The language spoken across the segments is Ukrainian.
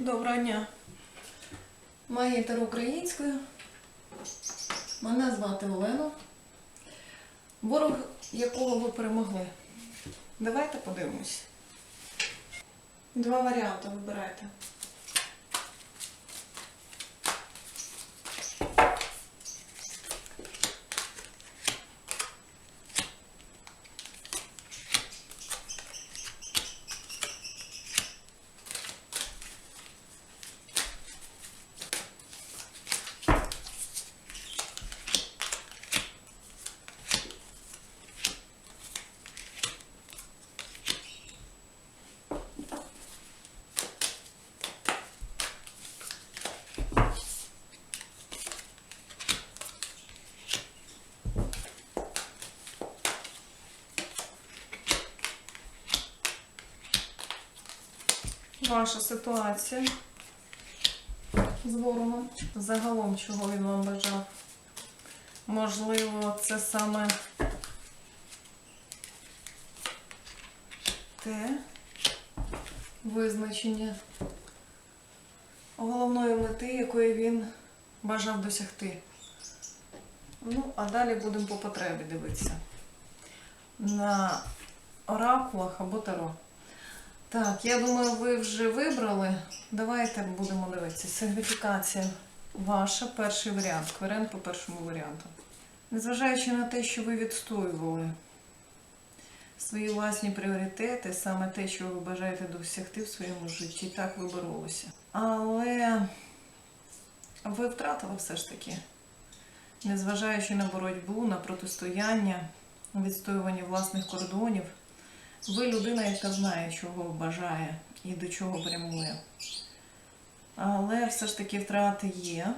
Доброго дня. Магія Таро українською. Мене звати Олена. Ворог, якого ви перемогли. Давайте подивимось. Два варіанти вибирайте. Ваша ситуація з ворогом. Загалом, чого він вам бажав. Можливо, це саме те визначення головної мети, якої він бажав досягти. Ну, а далі будемо по потребі дивитися. На оракулах або таро. Так, я думаю, ви вже вибрали. Давайте будемо дивитися. Сигніфікація ваша, перший варіант. Кверен по першому варіанту. Незважаючи на те, що ви відстоювали свої власні пріоритети, саме те, що ви бажаєте досягти в своєму житті, так ви боролися. Але ви втратили все ж таки, незважаючи на боротьбу, на протистояння, відстоювання власних кордонів. Ви людина, яка знає, чого бажає і до чого прямує. Але все ж таки втрати є.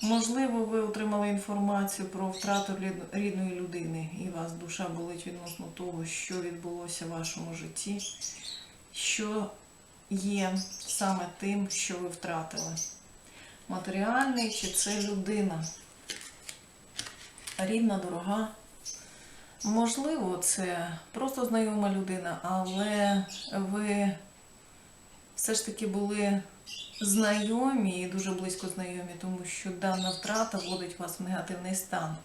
Можливо, ви отримали інформацію про втрату рідної людини, і вас душа болить відносно того, що відбулося в вашому житті, що є саме тим, що ви втратили. Матеріальний чи це людина? Рідна, дорога. Можливо, це просто знайома людина, але ви все ж таки були знайомі і дуже близько знайомі, тому що дана втрата вводить вас в негативний стан.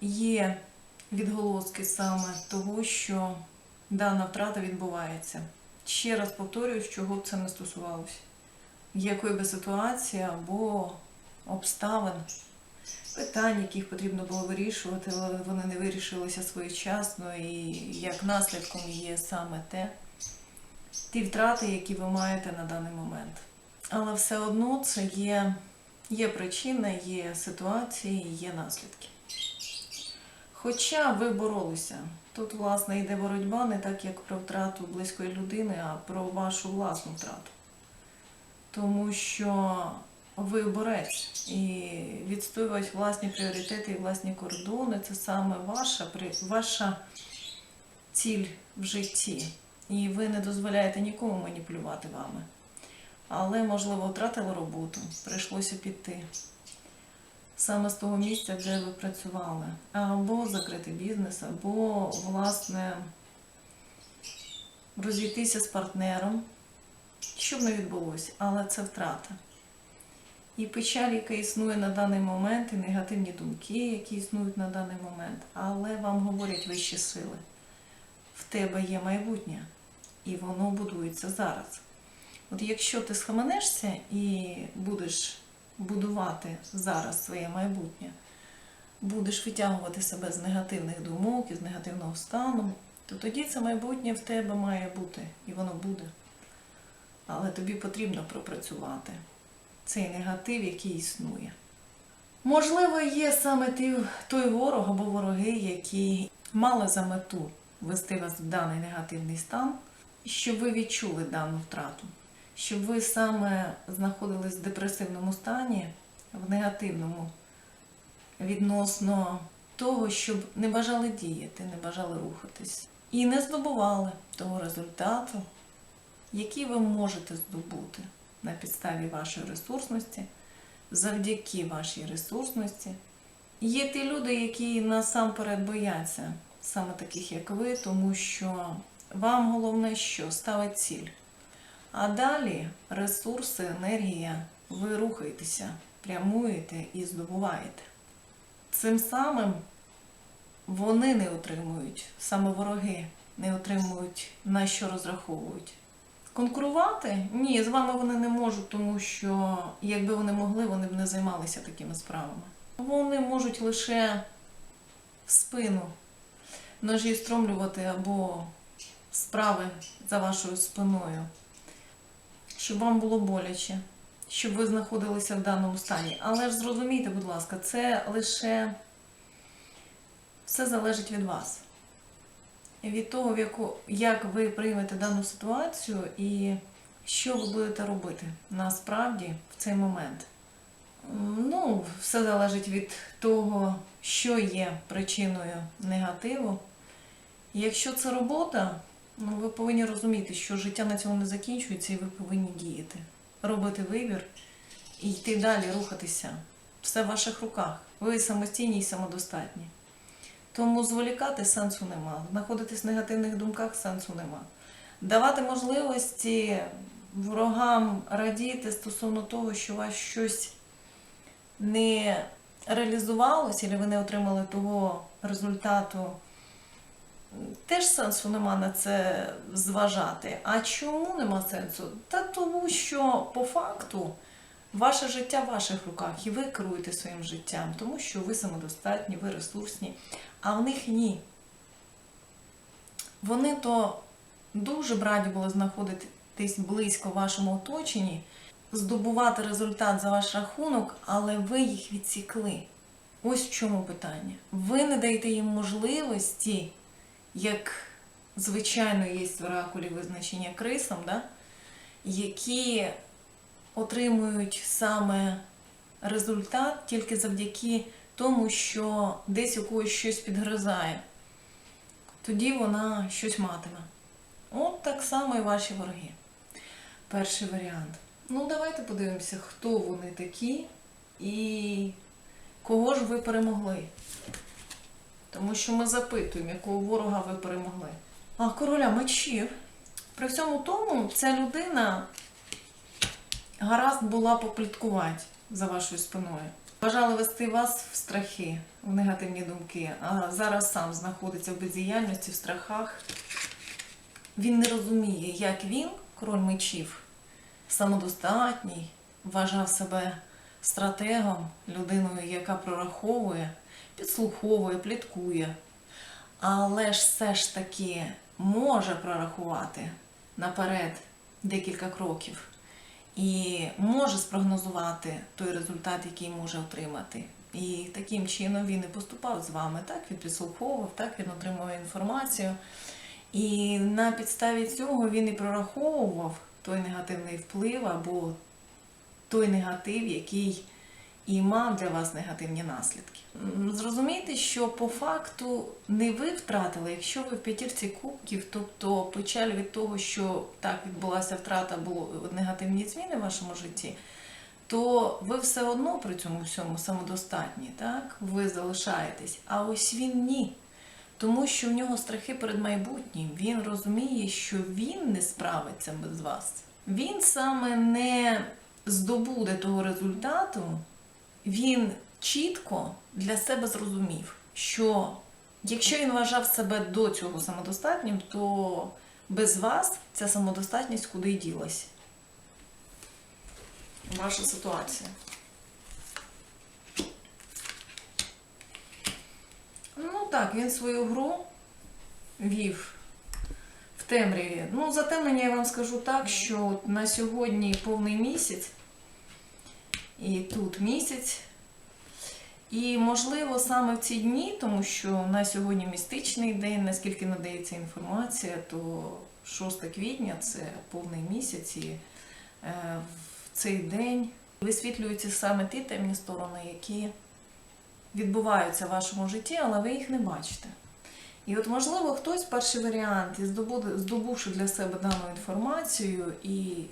Є відголоски саме того, що дана втрата відбувається. Ще раз повторюю, чого б це не стосувалося. Якої би ситуації або обставин питань, яких потрібно було вирішувати, вони не вирішилися своєчасно, і як наслідком є саме те, ті втрати, які ви маєте на даний момент. Але все одно це є, є причина, є ситуації, є наслідки. Хоча ви боролися, тут, власне, йде боротьба не так, як про втрату близької людини, а про вашу власну втрату. Тому що ви борець і відстоювати власні пріоритети і власні кордони це саме ваша, ваша ціль в житті. І ви не дозволяєте нікому маніпулювати вами. Але, можливо, втратили роботу, прийшлося піти саме з того місця, де ви працювали, або закрити бізнес, або, власне, розійтися з партнером, що б не відбулося, але це втрата. І печаль, яка існує на даний момент, і негативні думки, які існують на даний момент, але вам говорять вищі сили. В тебе є майбутнє, і воно будується зараз. От якщо ти схаменешся і будеш будувати зараз своє майбутнє, будеш витягувати себе з негативних думок, із негативного стану, то тоді це майбутнє в тебе має бути, і воно буде. Але тобі потрібно пропрацювати цей негатив, який існує. Можливо, є саме той ворог або вороги, які мали за мету вести вас в даний негативний стан, щоб ви відчули дану втрату, щоб ви саме знаходились в депресивному стані, в негативному відносно того, щоб не бажали діяти, не бажали рухатись і не здобували того результату, який ви можете здобути на підставі вашої ресурсності, завдяки вашій ресурсності. Є ті люди, які насамперед бояться саме таких, як ви, тому що вам головне що ставить ціль. А далі ресурси, енергія, ви рухаєтеся, прямуєте і здобуваєте. Цим самим вони не отримують, саме вороги не отримують на що розраховують. Конкурувати? Ні, з вами вони не можуть, тому що якби вони могли, вони б не займалися такими справами. Вони можуть лише в спину ножі стромлювати або справи за вашою спиною, щоб вам було боляче, щоб ви знаходилися в даному стані. Але ж зрозумійте, будь ласка, це лише все залежить від вас. Від того, в яку, як ви приймете дану ситуацію і що ви будете робити насправді в цей момент. Ну, все залежить від того, що є причиною негативу. Якщо це робота, ну ви повинні розуміти, що життя на цьому не закінчується, і ви повинні діяти, робити вибір і йти далі, рухатися. Все в ваших руках. Ви самостійні і самодостатні. Тому зволікати сенсу нема. Знаходитись в негативних думках сенсу нема. Давати можливості ворогам радіти стосовно того, що у вас щось не реалізувалось, або ви не отримали того результату. Теж сенсу нема на це зважати. А чому нема сенсу? Та тому, що по факту ваше життя в ваших руках, і ви керуєте своїм життям, тому що ви самодостатні, ви ресурсні, а в них ні. Вони то дуже б раді були знаходитись близько в вашому оточенні, здобувати результат за ваш рахунок, але ви їх відсікли. Ось в чому питання. Ви не даєте їм можливості, як звичайно є в оракулі визначення крисам, да? які отримують саме результат тільки завдяки тому, що десь у когось щось підгризає. Тоді вона щось матиме. От так само і ваші вороги. Перший варіант. Ну, давайте подивимося, хто вони такі і кого ж ви перемогли. Тому що ми запитуємо, якого ворога ви перемогли. А короля мечів. При всьому тому, ця людина гаразд була попліткувати за вашою спиною. Бажали вести вас в страхи, в негативні думки, а зараз сам знаходиться в бездіяльності, в страхах. Він не розуміє, як він, король мечів, самодостатній, вважав себе стратегом, людиною, яка прораховує, підслуховує, пліткує. Але ж все ж таки може прорахувати наперед декілька кроків і може спрогнозувати той результат, який може отримати. І таким чином він і поступав з вами. Так він підслуховував, так він отримував інформацію. І на підставі цього він і прораховував той негативний вплив або той негатив, який і мав для вас негативні наслідки. Зрозумійте, що по факту не ви втратили, якщо ви в п'ятірці кубків, тобто печаль від того, що так відбулася втрата, було негативні зміни в вашому житті, то ви все одно при цьому всьому самодостатні, так? Ви залишаєтесь. А ось він ні. Тому що в нього страхи перед майбутнім. Він розуміє, що він не справиться без вас. Він саме не здобуде того результату, він чітко для себе зрозумів, що якщо він вважав себе до цього самодостатнім, то без вас ця самодостатність куди й ділась. Ваша ситуація. Ну так, він свою гру вів в темряві. Ну, затемнення я вам скажу так, що на сьогодні повний місяць, і тут місяць. І можливо саме в ці дні, тому що на сьогодні містичний день, наскільки надається інформація, то 6 квітня це повний місяць, і е, в цей день висвітлюються саме ті темні сторони, які відбуваються в вашому житті, але ви їх не бачите. І от, можливо, хтось перший варіант, і здобувши для себе дану інформацію, і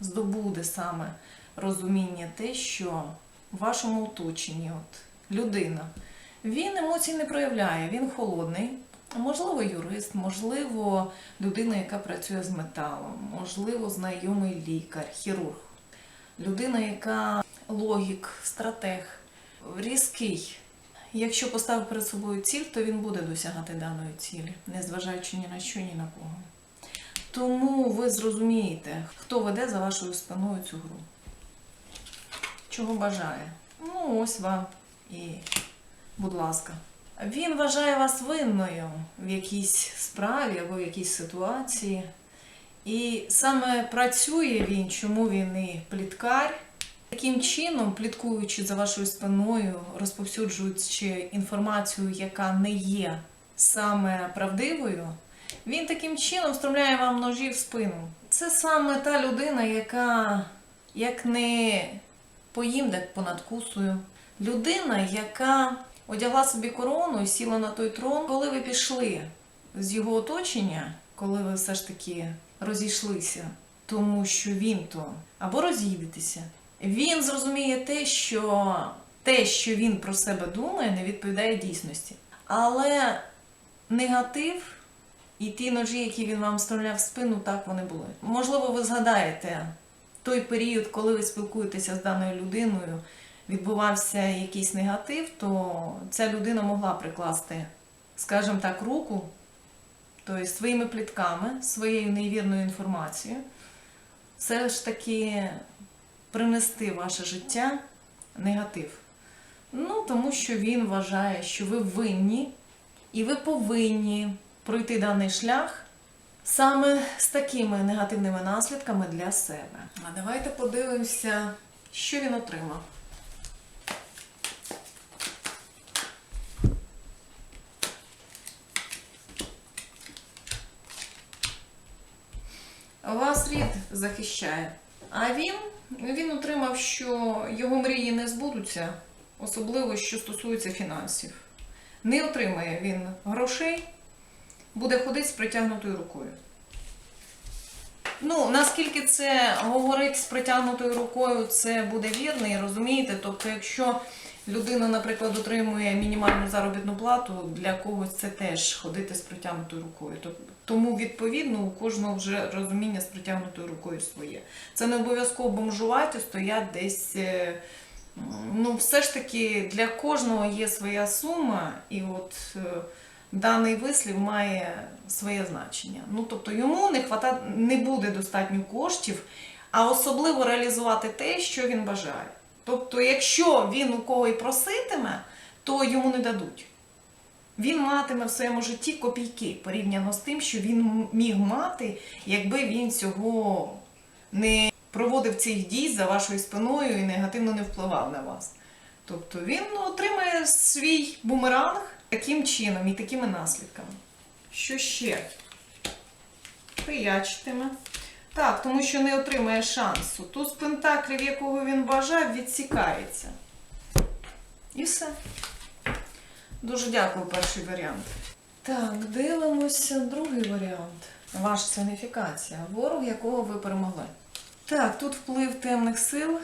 здобуде саме розуміння те, що в вашому оточенні от, людина, він емоцій не проявляє, він холодний, Можливо, юрист, можливо, людина, яка працює з металом, можливо, знайомий лікар, хірург, людина, яка логік, стратег, різкий. Якщо поставив перед собою ціль, то він буде досягати даної цілі, незважаючи ні на що, ні на кого. Тому ви зрозумієте, хто веде за вашою спиною цю гру. Чого бажає? Ну, ось вам і, будь ласка. Він вважає вас винною в якійсь справі або в якійсь ситуації. І саме працює він, чому він і пліткар. Таким чином, пліткуючи за вашою спиною, розповсюджуючи інформацію, яка не є саме правдивою, він таким чином встромляє вам ножі в спину. Це саме та людина, яка як не поїм, так понадкусую. Людина, яка одягла собі корону і сіла на той трон, коли ви пішли з його оточення, коли ви все ж таки розійшлися, тому що він то або роз'їдетеся, він зрозуміє те, що те, що він про себе думає, не відповідає дійсності. Але негатив і ті ножі, які він вам вставляв в спину, так вони були. Можливо, ви згадаєте той період, коли ви спілкуєтеся з даною людиною, відбувався якийсь негатив, то ця людина могла прикласти, скажімо так, руку, тобто своїми плітками, своєю невірною інформацією, все ж таки принести в ваше життя негатив. Ну, тому що він вважає, що ви винні, і ви повинні пройти даний шлях саме з такими негативними наслідками для себе. А давайте подивимося, що він отримав. Вас рід захищає. А він, він отримав, що його мрії не збудуться, особливо що стосується фінансів. Не отримає він грошей, буде ходити з притягнутою рукою. Ну, наскільки це говорить з притягнутою рукою, це буде вірно, і розумієте? Тобто, якщо людина, наприклад, отримує мінімальну заробітну плату, для когось це теж ходити з притягнутою рукою. Тому, відповідно, у кожного вже розуміння з притягнутою рукою своє. Це не обов'язково бомжувати, стоять десь. е, Ну, все ж таки для кожного є своя сума, і от е, даний вислів має своє значення. Ну, тобто йому не хвата... не буде достатньо коштів, а особливо реалізувати те, що він бажає. Тобто, якщо він у кого і проситиме, то йому не дадуть. Він матиме в своєму житті копійки порівняно з тим, що він міг мати, якби він цього не проводив цих дій за вашою спиною і негативно не впливав на вас. Тобто він отримає свій бумеранг таким чином і такими наслідками. Що ще? Приячитиме. Так, тому що не отримає шансу. Туз пентаклів, якого він бажав, відсікається. І все. Дуже дякую, перший варіант. Так, дивимося другий варіант. Ваша сигніфікація. Ворог, якого ви перемогли. Так, тут вплив темних сил.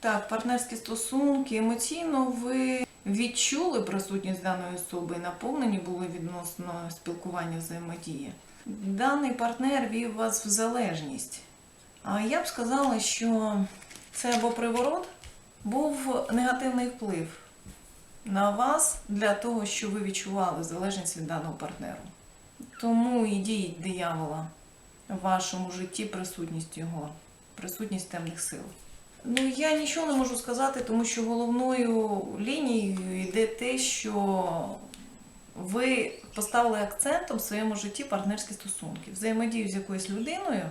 Так, партнерські стосунки. Емоційно ви відчули присутність даної особи і наповнені були відносно спілкування взаємодії. Даний партнер вів вас в залежність. А я б сказала, що це або приворот, був негативний вплив на вас для того, щоб ви відчували залежність від даного партнеру. Тому і діють диявола в вашому житті присутність його, присутність темних сил. Ну, я нічого не можу сказати, тому що головною лінією йде те, що ви поставили акцентом в своєму житті партнерські стосунки, взаємодію з якоюсь людиною,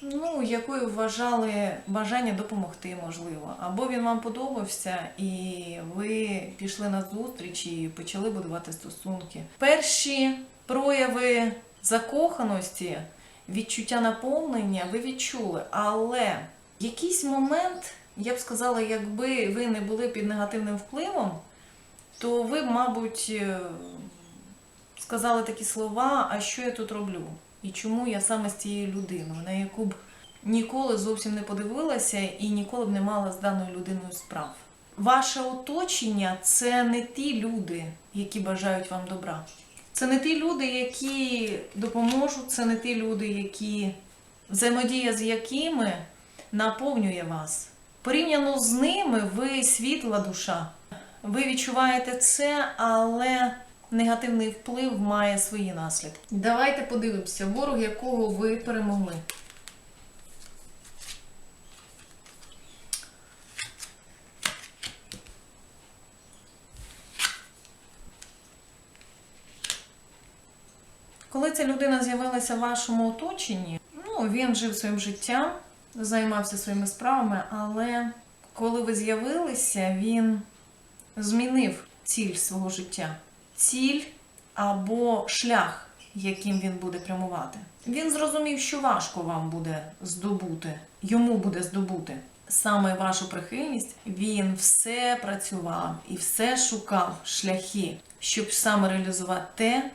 ну, якою вважали бажання допомогти, можливо. Або він вам подобався, і ви пішли на зустріч і почали будувати стосунки. Перші прояви закоханості, відчуття наповнення ви відчули, але якийсь момент, я б сказала, якби ви не були під негативним впливом, то ви, б, мабуть, е, сказали такі слова, а що я тут роблю? І чому я саме з цією людиною, на яку б ніколи зовсім не подивилася і ніколи б не мала з даною людиною справ. Ваше оточення це не ті люди, які бажають вам добра. Це не ті люди, які допоможуть, це не ті люди, які взаємодія з якими наповнює вас. Порівняно з ними ви світла душа. Ви відчуваєте це, але негативний вплив має свої наслідки. Давайте подивимося, ворог, якого ви перемогли. Коли ця людина з'явилася в вашому оточенні, ну він жив своїм життям, займався своїми справами, але коли ви з'явилися, він змінив ціль свого життя. Ціль або шлях, яким він буде прямувати. Він зрозумів, що важко вам буде здобути, йому буде здобути саме вашу прихильність. Він все працював і все шукав шляхи, щоб саме реалізувати те,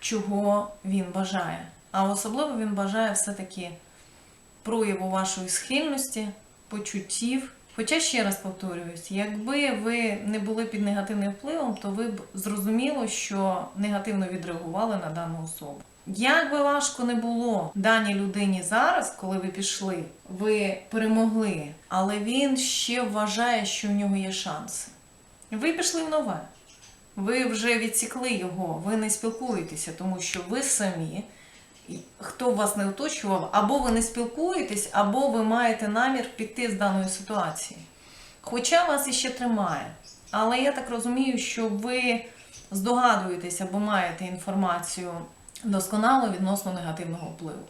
чого він бажає. А особливо він бажає все-таки прояву вашої схильності, почуттів. Хоча ще раз повторююсь, якби ви не були під негативним впливом, то ви б зрозуміло, що негативно відреагували на дану особу. Як би важко не було даній людині зараз, коли ви пішли, ви перемогли, але він ще вважає, що в нього є шанси. Ви пішли в нове. Ви вже відсікли його, ви не спілкуєтеся, тому що ви самі, хто вас не оточував, або ви не спілкуєтесь, або ви маєте намір піти з даної ситуації. Хоча вас іще тримає. Але я так розумію, що ви здогадуєтеся або маєте інформацію досконало відносно негативного впливу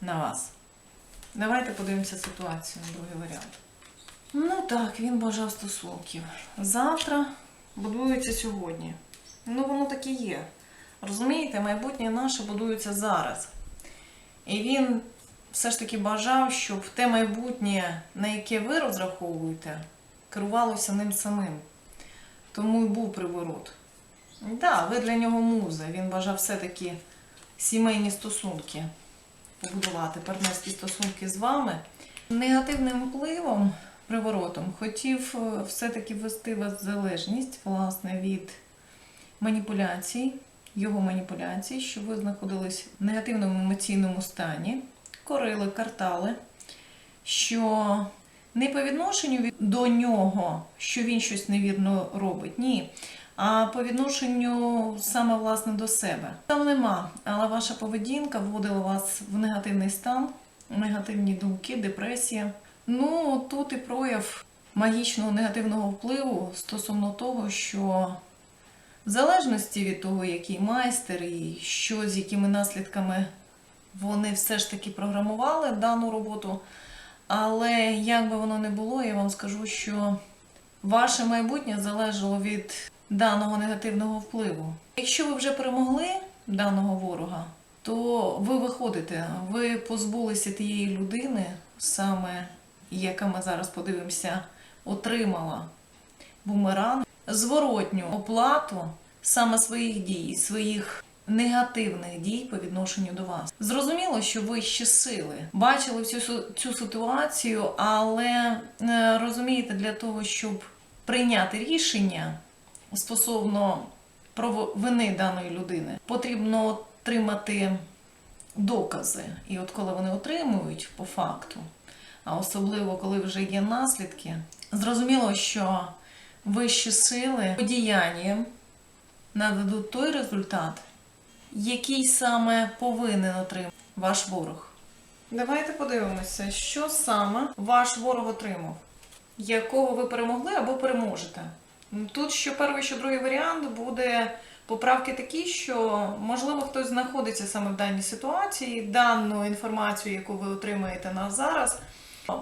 на вас. Давайте подивимося ситуацію другий варіант. Ну так, він бажав стосунків. Завтра будується сьогодні. Ну, воно так і є. Розумієте, майбутнє наше будується зараз. І він все ж таки бажав, щоб те майбутнє, на яке ви розраховуєте, керувалося ним самим. Тому і був приворот. Так, ви для нього муза. Він бажав все-таки сімейні стосунки побудувати, партнерські стосунки з вами. Негативним впливом, приворотом, хотів е, все-таки ввести вас в залежність, власне, від маніпуляцій, його маніпуляцій, щоб ви знаходились в негативному емоційному стані, корили, картали, що не по відношенню до нього, що він щось невірно робить, ні. А по відношенню саме власне до себе. Там нема, але ваша поведінка вводила вас в негативний стан, негативні думки, депресія. Ну, тут і прояв магічного негативного впливу стосовно того, що в залежності від того, який майстер і що з якими наслідками вони все ж таки програмували дану роботу. Але як би воно не було, я вам скажу, що ваше майбутнє залежало від даного негативного впливу. Якщо ви вже перемогли даного ворога, то ви виходите, ви позбулися тієї людини, саме яка ми зараз подивимося, отримала бумеранг, зворотню оплату саме своїх дій, своїх негативних дій по відношенню до вас. Зрозуміло, що ви ще сили бачили всю цю ситуацію, але е, розумієте, для того, щоб прийняти рішення стосовно провини даної людини, потрібно отримати докази. І от коли вони отримують по факту, а особливо коли вже є наслідки, зрозуміло, що вищі сили подіянням нададуть той результат, який саме повинен отримати ваш ворог. Давайте подивимося, що саме ваш ворог отримав, якого ви перемогли або переможете. Тут що перший, що другий варіант буде поправки такі, що можливо хтось знаходиться саме в даній ситуації, дану інформацію, яку ви отримаєте на зараз.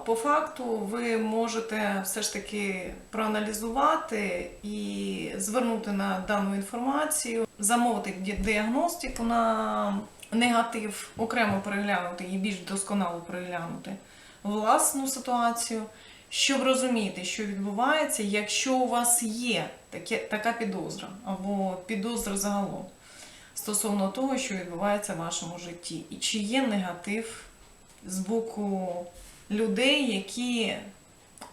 По факту ви можете все ж таки проаналізувати і звернути на дану інформацію, замовити діагностику на негатив, окремо переглянути і більш досконало переглянути власну ситуацію, щоб розуміти, що відбувається, якщо у вас є таке, така підозра або підозра загалом стосовно того, що відбувається в вашому житті, і чи є негатив з боку людей, які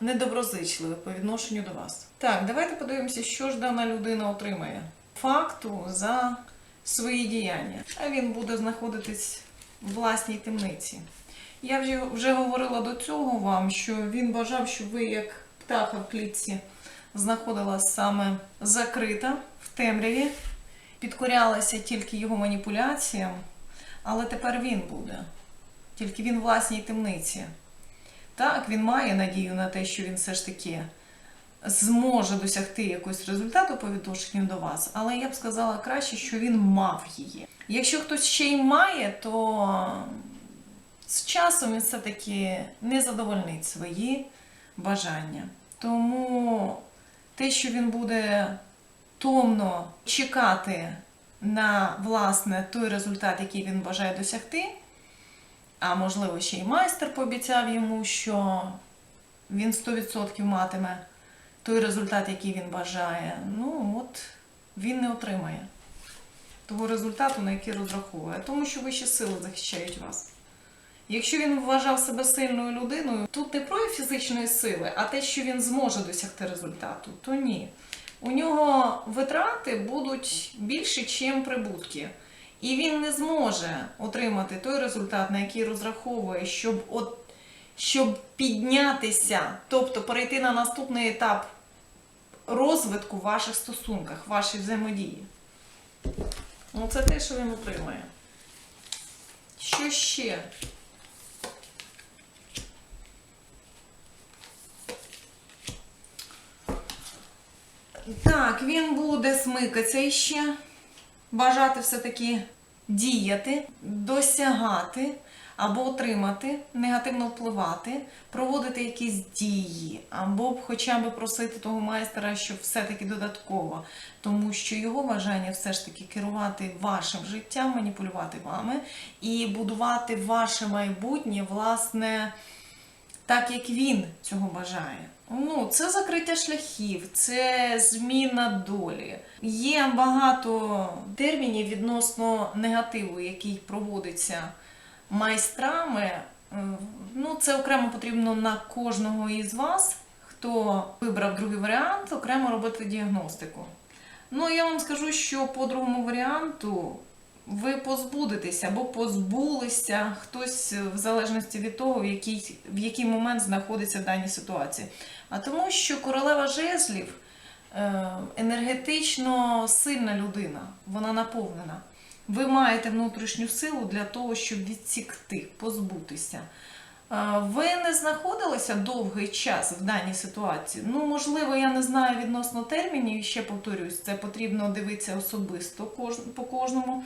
недоброзичливі по відношенню до вас. Так, давайте подивимося, що ж дана людина отримає. Факту за свої діяння, а він буде знаходитись в власній темниці. Я вже, вже говорила до цього вам, що він бажав, щоб ви, як птаха в клітці, знаходилась саме закрита в темряві, підкорялася тільки його маніпуляціям, але тепер він буде, тільки він власній темниці. Так, він має надію на те, що він все ж таки зможе досягти якогось результату по відношенню до вас, але я б сказала краще, що він мав її. Якщо хтось ще й має, то з часом він все-таки не задовольнить свої бажання. Тому те, що він буде томно чекати на власне той результат, який він бажає досягти, а можливо ще й майстер пообіцяв йому, що він 100% матиме той результат, який він бажає. Ну от він не отримає того результату, на який розраховує, тому що вищі сили захищають вас. Якщо він вважав себе сильною людиною, тут не прояв фізичної сили, а те, що він зможе досягти результату, то ні. У нього витрати будуть більші, ніж прибутки. І він не зможе отримати той результат, на який розраховує, щоб, от, щоб піднятися, тобто перейти на наступний етап розвитку в ваших стосунках, вашій взаємодії. Ну, це те, що він отримає. Що ще? Так, він буде смикатися іще, бажати все-таки діяти, досягати або отримати, негативно впливати, проводити якісь дії, або хоча б просити того майстера, щоб все-таки додатково, тому що його бажання все ж таки керувати вашим життям, маніпулювати вами і будувати ваше майбутнє, власне, так як він цього бажає. Ну, це закриття шляхів, це зміна долі. Є багато термінів відносно негативу, який проводиться майстрами. Е, Ну, це окремо потрібно на кожного із вас, хто вибрав другий варіант, окремо робити діагностику. Ну, я вам скажу, що по другому варіанту ви позбудетеся або позбулися хтось в залежності від того, в який, в який момент знаходиться в даній ситуації. А тому, що королева жезлів е, енергетично сильна людина, вона наповнена. Ви маєте внутрішню силу для того, щоб відсікти, позбутися. Ви не знаходилися довгий час в даній ситуації. Ну, можливо, я не знаю відносно термінів, ще повторюсь, це потрібно дивитися особисто по кожному.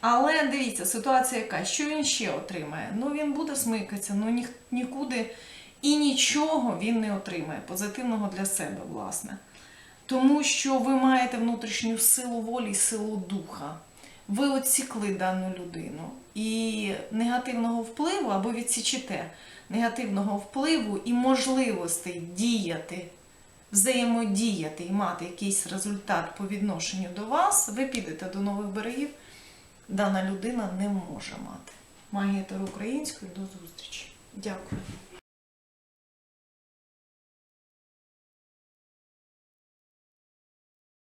Але дивіться, ситуація яка, що він ще отримає? Ну, він буде смикатися, ну ні, нікуди і нічого він не отримає позитивного для себе, власне. Тому що ви маєте внутрішню силу волі і силу духа. Ви отсікли дану людину. І негативного впливу або відсічите негативного впливу і можливостей діяти, взаємодіяти і мати якийсь результат по відношенню до вас, ви підете до нових берегів. Дана людина не може мати. Магія Таро української до зустрічі. Дякую.